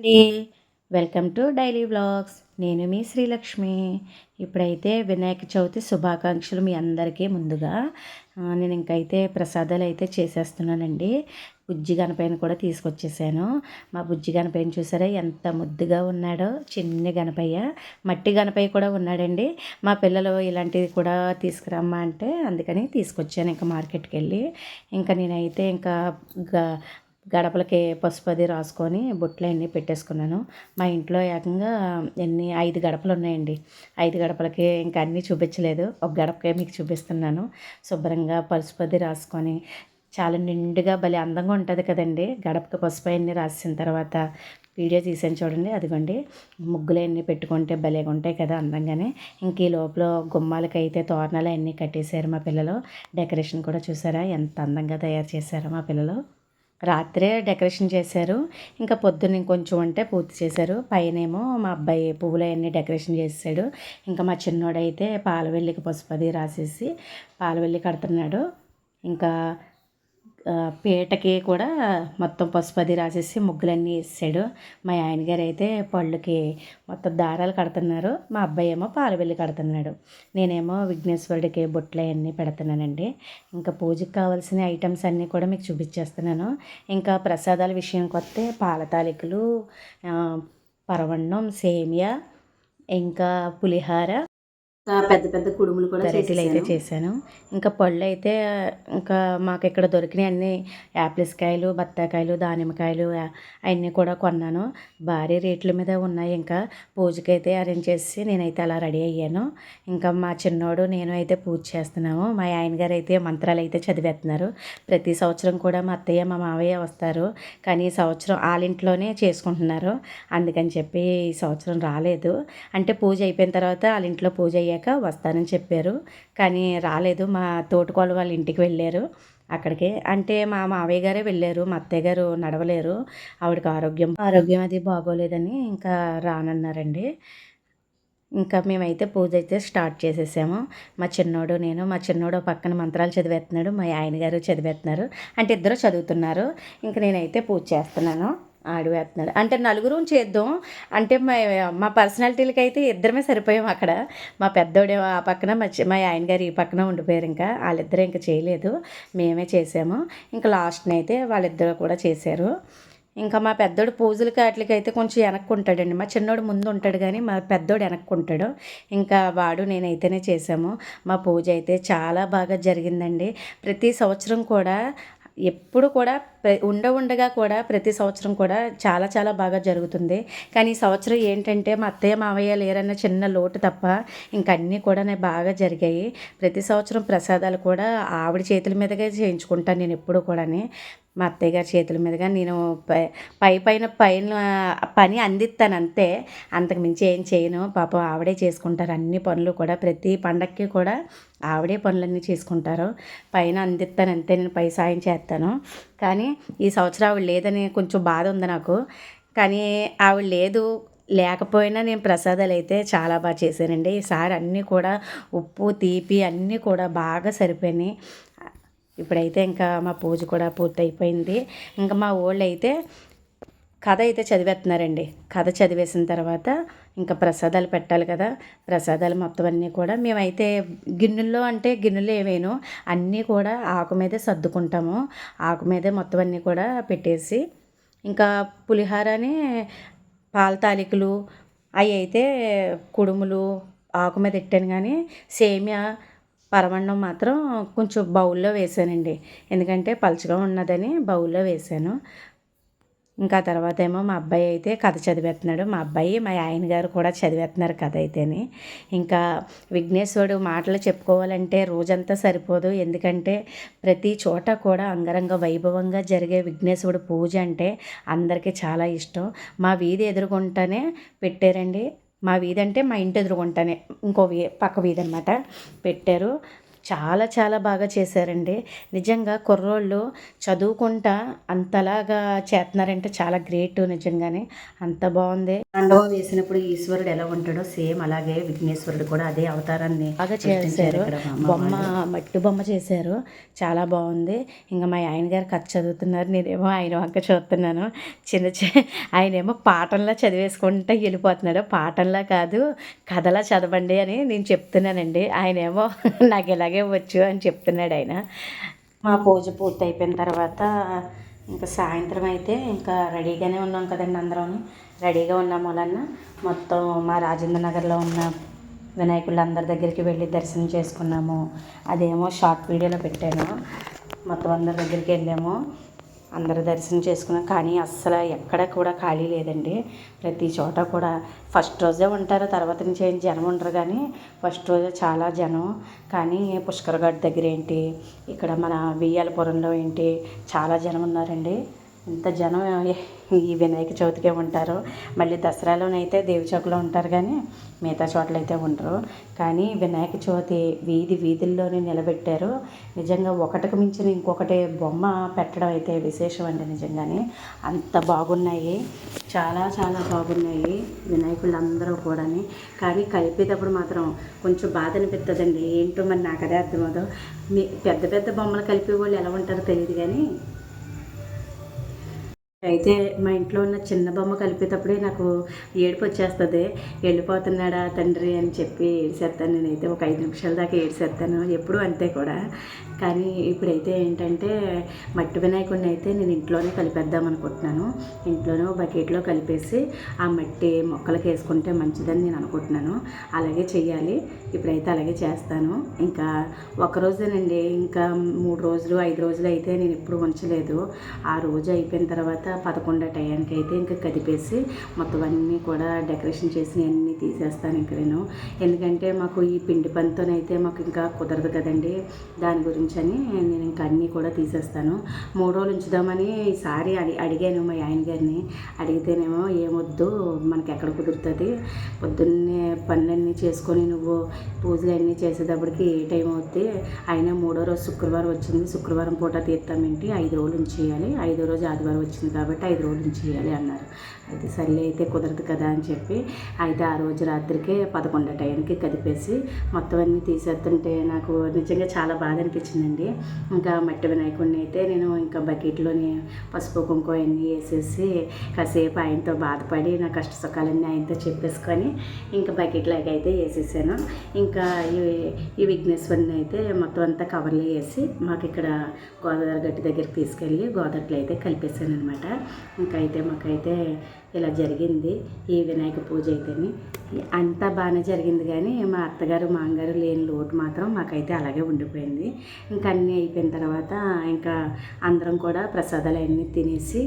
అండి. Welcome to daily vlogs. నేను మీ శ్రీలక్ష్మి. ఇప్పుడైతే వినాయక చవితి శుభాకాంక్షలు మీ అందరికీ ముందుగా. నేను ఇంకైతే ప్రసాదాలు అయితే చేసేస్తున్నానండి. బుజ్జి గణపయ్యను కూడా తీసుకొచ్చేసాను. మా బుజ్జి గణపయ్యను చూసారా? ఎంత ముద్దుగా ఉన్నాడో. చిన్న గణపయ్య. మట్టి గణపయ్య కూడా ఉన్నాడండి. మా పిల్లలు ఇలాంటివి కూడా తీసుకురమ్మా అంటే అందుకని తీసుకొచ్చాను. ఇంకా మార్కెట్కి వెళ్ళి. ఇంకా నేనైతే ఇంకా గడపలకి పసుపు అది రాసుకొని బొట్లు అన్నీ పెట్టేసుకున్నాను. మా ఇంట్లో ఏకంగా ఎన్ని ఐదు గడపలు ఉన్నాయండి. ఐదు గడపలకి ఇంకా అన్నీ చూపించలేదు. ఒక గడపకే మీకు చూపిస్తున్నాను. శుభ్రంగా పసుపు అది రాసుకొని చాలా నిండుగా భలే అందంగా ఉంటుంది కదండి. గడపకి పసుపు అన్నీ రాసిన తర్వాత వీడియో తీసాను చూడండి అదిగోండి. ముగ్గులు అన్నీ పెట్టుకుంటే భలేగా ఉంటాయి కదా అందంగానే. ఇంక ఈ లోపల గుమ్మాలకైతే తోరణాలు అన్నీ కట్టేశారు మా పిల్లలు. డెకరేషన్ కూడా చూసారా? ఎంత అందంగా తయారు చేశారో మా పిల్లలు. రాత్రే డెకరేషన్ చేశారు. ఇంకా పొద్దున్న ఇంకొంచెం ఉంటే పూర్తి చేశారు. పైనేమో మా అబ్బాయి పువ్వులు అవన్నీ డెకరేషన్ చేసాడు ఇంకా మా చిన్నోడైతే పాలవెల్లికి పసుపది రాసేసి పాలవెల్లి కడుతున్నాడు. ఇంకా పీటకి కూడా మొత్తం పసుపు అది రాసేసి ముగ్గులన్నీ వేసాడు. మా ఆయన గారు అయితే పళ్ళుకి మొత్తం దారాలు కడుతున్నారు. మా అబ్బాయి ఏమో పాలవెల్లి కడుతున్నాడు. నేనేమో విఘ్నేశ్వరుడికి బొట్లు అవన్నీ పెడుతున్నానండి. ఇంకా పూజకి కావాల్సిన ఐటమ్స్ అన్నీ కూడా మీకు చూపించేస్తున్నాను. ఇంకా ప్రసాదాల విషయంకి వస్తే పాల తాలికలు పరవన్నం సేమియా ఇంకా పులిహార పెద్ద పెద్ద కుడుములు కూడా వెరైటీలు అయితే. చేశాను. ఇంకా పళ్ళు అయితే ఇంకా మాకు ఇక్కడ దొరికినాయి అన్ని యాపిల్స్ కాయలు బత్తాకాయలు దానిమ్మకాయలు అవన్నీ కూడా కొన్నాను. భారీ రేట్ల మీద ఉన్నాయి ఇంకా. పూజకి అయితే అరేంజ్ చేసి నేనైతే అలా రెడీ అయ్యాను. ఇంకా మా చిన్నోడు నేను అయితే పూజ చేస్తున్నాము. మా ఆయన గారు అయితే మంత్రాలు అయితే చదివేస్తున్నారు. ప్రతి సంవత్సరం కూడా మా అత్తయ్య మా మావయ్య వస్తారు. కానీ ఈ సంవత్సరం వాళ్ళ ఇంట్లోనే చేసుకుంటున్నారు. అందుకని చెప్పి ఈ సంవత్సరం రాలేదు. అంటే పూజ అయిపోయిన తర్వాత వాళ్ళ ఇంట్లో పూజ అయ్యాక వస్తానని చెప్పారు. కానీ రాలేదు. మా తోటకోళ్ళ వాళ్ళ ఇంటికి వెళ్ళారు అక్కడికి. అంటే మా మావయ్య గారే వెళ్ళారు. మా అత్తయ్య గారు నడవలేరు. ఆవిడకి ఆరోగ్యం ఆరోగ్యం అది బాగోలేదని ఇంకా రానన్నారండి. ఇంకా మేమైతే పూజ అయితే స్టార్ట్ చేసేసాము. మా చిన్నోడు నేను మా చిన్నోడు పక్కన మంత్రాలు చదివేస్తున్నాడు. మా ఆయన గారు చదివేస్తున్నారు. అంటే ఇద్దరు చదువుతున్నారు. ఇంకా నేనైతే పూజ చేస్తున్నాను. ఆడు వేస్తున్నాడు అంటే నలుగురు చేద్దాం. అంటే మా మా పర్సనాలిటీలకి అయితే ఇద్దరమే సరిపోయాం అక్కడ. మా పెద్దోడే ఆ పక్కన మా మా ఆయన గారు ఈ పక్కన ఉండిపోయారు ఇంకా. వాళ్ళిద్దరూ ఇంకా చేయలేదు. మేమే చేసాము. ఇంకా లాస్ట్ని అయితే వాళ్ళిద్దరూ కూడా చేశారు. ఇంకా మా పెద్దోడు పూజలకి వాటికి అయితే కొంచెం వెనక్కి ఉంటాడండి మా చిన్నోడు ముందు ఉంటాడు కానీ మా పెద్దోడు వెనక్కి ఉంటాడు ఇంకా వాడు నేనైతేనే చేసాము మా పూజ అయితే చాలా బాగా జరిగిందండి. ప్రతి సంవత్సరం కూడా ఎప్పుడు కూడా ప్ర- ఉండ ఉండగా కూడా ప్రతి సంవత్సరం కూడా చాలా చాలా బాగా జరుగుతుంది. కానీ ఈ సంవత్సరం ఏంటంటే మా అత్తయ్య మావయ్య లేరన్న చిన్న లోటు తప్ప ఇంకా అన్నీ కూడా నాకు బాగా జరిగాయి. ప్రతి సంవత్సరం ప్రసాదాలు కూడా ఆవిడ చేతుల మీదగా చేయించుకుంటాను నేను ఎప్పుడు కూడాని. మా అత్తయ్య గారి చేతుల మీదుగా నేను పై పై పైన పైన పని అందిస్తాను అంతే. అంతకు మించి ఏం చేయను. పాపం ఆవిడే చేసుకుంటారు అన్ని పనులు కూడా. ప్రతి పండక్కి కూడా ఆవిడే పనులన్నీ చేసుకుంటారు. పైన అందిస్తాను అంతే. నేను పై సాయం చేస్తాను. కానీ ఈ సంవత్సరం ఆవిడ లేదని కొంచెం బాధ ఉంది నాకు. కానీ ఆవిడ లేదు. లేకపోయినా నేను ప్రసాదాలు అయితే చాలా బాగా చేశానండి. ఈసారి అన్నీ కూడా ఉప్పు తీపి అన్నీ కూడా బాగా సరిపోయినాయి. ఇప్పుడైతే ఇంకా మా పూజ కూడా పూర్తయిపోయింది. ఇంకా మా వాళ్ళు అయితే కథ అయితే చదివేస్తున్నారండి. కథ చదివేసిన తర్వాత ఇంకా ప్రసాదాలు పెట్టాలి కదా. ప్రసాదాలు మొత్తం అన్నీ కూడా మేమైతే గిన్నెల్లో అంటే గిన్నెలు ఏమేను అన్నీ కూడా ఆకు మీదే సర్దుకుంటాము. ఆకు మీదే మొత్తం అన్నీ కూడా పెట్టేసి ఇంకా పులిహారని పాల తాలికలు అవి అయితే కుడుములు ఆకు మీద పెట్టాను కానీ సేమియా పరమాన్నం మాత్రం కొంచెం బౌల్లో వేసానండి. ఎందుకంటే పలుచగా ఉన్నదని బౌల్లో వేసాను. ఇంకా తర్వాత ఏమో మా అబ్బాయి అయితే కథ చదివేస్తున్నాడు. మా అబ్బాయి మా ఆయన గారు కూడా చదివేస్తున్నారు కథ అయితేని. ఇంకా విఘ్నేశ్వరుడు మాటలు చెప్పుకోవాలంటే రోజంతా సరిపోదు. ఎందుకంటే ప్రతి చోట కూడా అంగరంగ వైభవంగా జరిగే విఘ్నేశ్వరుడు పూజ అంటే అందరికీ చాలా ఇష్టం. మా వీధి ఎదురుగుంటానే పెట్టారండి. మా వీధి అంటే మా ఇంటి ఎదురుగుంటనే ఇంకో వీ పక్క వీధి అనమాట పెట్టారు. చాలా చాలా బాగా చేశారండి. నిజంగా కుర్రోళ్ళు చదువుకుంటా అంతలాగా చేస్తున్నారంటే చాలా గ్రేట్ నిజంగానే. అంత బాగుంది. తాండవం వేసినప్పుడు ఈశ్వరుడు ఎలా ఉంటాడో సేమ్ అలాగే విఘ్నేశ్వరుడు కూడా అదే అవతారాన్ని బాగా చేశారు. బొమ్మ మట్టి బొమ్మ చేశారు. చాలా బాగుంది. ఇంకా మా ఆయన గారు కథ చదువుతున్నారు. నేనేమో ఆయన వంక చూస్తున్నాను. చిన్న చిన్న ఆయనేమో పాఠంలా చదివేసుకుంటూ వెళ్ళిపోతున్నాడు. పాఠంలా కాదు కథలా చదవండి అని నేను చెప్తున్నానండి. ఆయనేమో నాకు ఇలాగే వచ్చు అని చెప్తున్నాడు ఆయన. మా పూజ పూర్తి అయిపోయిన తర్వాత ఇంకా సాయంత్రం అయితే ఇంకా రెడీగానే ఉన్నాం కదండి అందరం రెడీగా ఉన్నాం వలన మొత్తం మా రాజేంద్ర నగర్లో ఉన్న వినాయకులందరి దగ్గరికి వెళ్ళి దర్శనం చేసుకున్నాము. అదేమో షార్ట్ వీడియోలో పెట్టాను. మొత్తం అందరి దగ్గరికి వెళ్ళాము. అందరు దర్శనం చేసుకున్నాం. కానీ అస్సలు ఎక్కడ కూడా ఖాళీ లేదండి. ప్రతి చోట కూడా ఫస్ట్ రోజే ఉంటారు తర్వాత నుంచి ఏం జనం ఉండరు కానీ ఫస్ట్ రోజే చాలా జనం. కానీ పుష్కరఘాట్ దగ్గర ఏంటి ఇక్కడ మన వియ్యాలపురంలో ఏంటి చాలా జనం ఉన్నారండి. ఇంత జనం ఈ వినాయక చవితికే ఉంటారు. మళ్ళీ దసరాలోనైతే దేవి చౌకలో ఉంటారు కానీ మిగతా చోట్ల అయితే ఉండరు. కానీ వినాయక చవితి వీధి వీధుల్లోనే నిలబెట్టారు. నిజంగా ఒకటికి మించిన ఇంకొకటి బొమ్మ పెట్టడం అయితే విశేషం అండి నిజంగానే. అంత బాగున్నాయి. చాలా చాలా బాగున్నాయి వినాయకులు అందరూ కూడాని. కానీ కలిపేటప్పుడు మాత్రం కొంచెం బాధ అనిపిస్తుందండి ఏంటో మరి నాకు అదే అర్థమవుతుంది మీ పెద్ద పెద్ద బొమ్మలు కలిపే వాళ్ళు ఎలా ఉంటారో తెలియదు కానీ అయితే మా ఇంట్లో ఉన్న చిన్న బొమ్మ కలిపేటప్పుడే నాకు ఏడుపు వచ్చేస్తుంది వెళ్ళిపోతున్నాడా తండ్రి అని చెప్పి ఏడ్చేస్తాను నేనైతే ఒక ఐదు నిమిషాల దాకా ఏడ్చేస్తాను ఎప్పుడు అంతే కూడా. కానీ ఇప్పుడైతే ఏంటంటే మట్టి వినాయకుడిని అయితే నేను ఇంట్లోనే కలిపేద్దాం అనుకుంటున్నాను. ఇంట్లోనే బకెట్లో కలిపేసి ఆ మట్టి మొక్కలకి వేసుకుంటే మంచిదని నేను అనుకుంటున్నాను. అలాగే చేయాలి ఇప్పుడైతే అలాగే చేస్తాను. ఇంకా ఒక రోజేనండి. ఇంకా మూడు రోజులు ఐదు రోజులు అయితే నేను ఎప్పుడు ఉంచలేదు. ఆ రోజు అయిపోయిన తర్వాత పదకొండో టయానికి అయితే ఇంకా కదిపేసి మొత్తం అన్నీ కూడా డెకరేషన్ చేసి అన్నీ తీసేస్తాను ఇంక నేను. ఎందుకంటే మాకు ఈ పిండి పనితోనైతే మాకు ఇంకా కుదరదు కదండి. దాని గురించి అని నేను ఇంకా అన్నీ కూడా తీసేస్తాను. మూడు రోజులు ఉంచుదామని ఈసారి అడి అడిగాను మా ఆయన గారిని. అడిగితేనేమో ఏమొద్దు మనకి ఎక్కడ కుదురుతుంది? పొద్దున్నే పనులన్నీ చేసుకొని నువ్వు పూజలు అన్నీ చేసేటప్పటికి ఏ టైం అవుద్ది? అయినా మూడో రోజు శుక్రవారం వచ్చింది. శుక్రవారం పూట తీర్థమేంటి ఐదు రోజులు ఉంచేయాలి. ఐదో రోజు ఆదివారం వచ్చింది కాబట్టి ఐదు రోజులు ఉంచేయాలి అన్నారు. అయితే సర్లే అయితే కుదరదు కదా అని చెప్పి అయితే ఆ రోజు రాత్రికే పదకొండు టైంకి కదిపేసి మొత్తం అన్నీ తీసేస్తుంటే నాకు నిజంగా చాలా బాధ అనిపించింది. అనిపించిందండి ఇంకా మట్టి వినాయకుడిని అయితే నేను ఇంకా బకెట్లోని పసుపు కుంకుమ అన్నీ వేసేసి కాసేపు ఆయనతో బాధపడి నా కష్ట సుఖాలన్నీ ఆయనతో చెప్పేసుకొని ఇంకా బకెట్లోకి అయితే వేసేసాను. ఇంకా ఈ ఈ విఘ్నేశ్వరిని అయితే మొత్తం అంతా కవర్లో వేసి మాకు ఇక్కడ గోదావరి గట్టి దగ్గరికి తీసుకెళ్ళి గోదావరిలో అయితే కలిపేసాను అనమాట ఇంకా అయితే మాకైతే ఇలా జరిగింది. ఈ వినాయక పూజ అయితేని అంతా బాగానే జరిగింది కానీ మా అత్తగారు మామగారు లేని లోటు మాత్రం మాకైతే అలాగే ఉండిపోయింది. ఇంకా అన్నీ అయిపోయిన తర్వాత ఇంకా అందరం కూడా ప్రసాదాలు అన్నీ తినేసి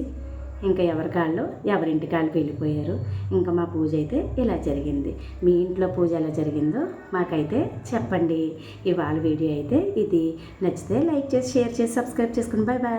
ఇంకా ఎవరి కాళ్ళు ఎవరింటి కాళ్ళు వెళ్ళిపోయారు. ఇంకా మా పూజ అయితే ఇలా జరిగింది. మీ ఇంట్లో పూజ ఎలా జరిగిందో మాకైతే చెప్పండి. ఇవాళ వీడియో అయితే ఇది. నచ్చితే లైక్ చేసి షేర్ చేసి సబ్స్క్రైబ్ చేసుకుని. Bye bye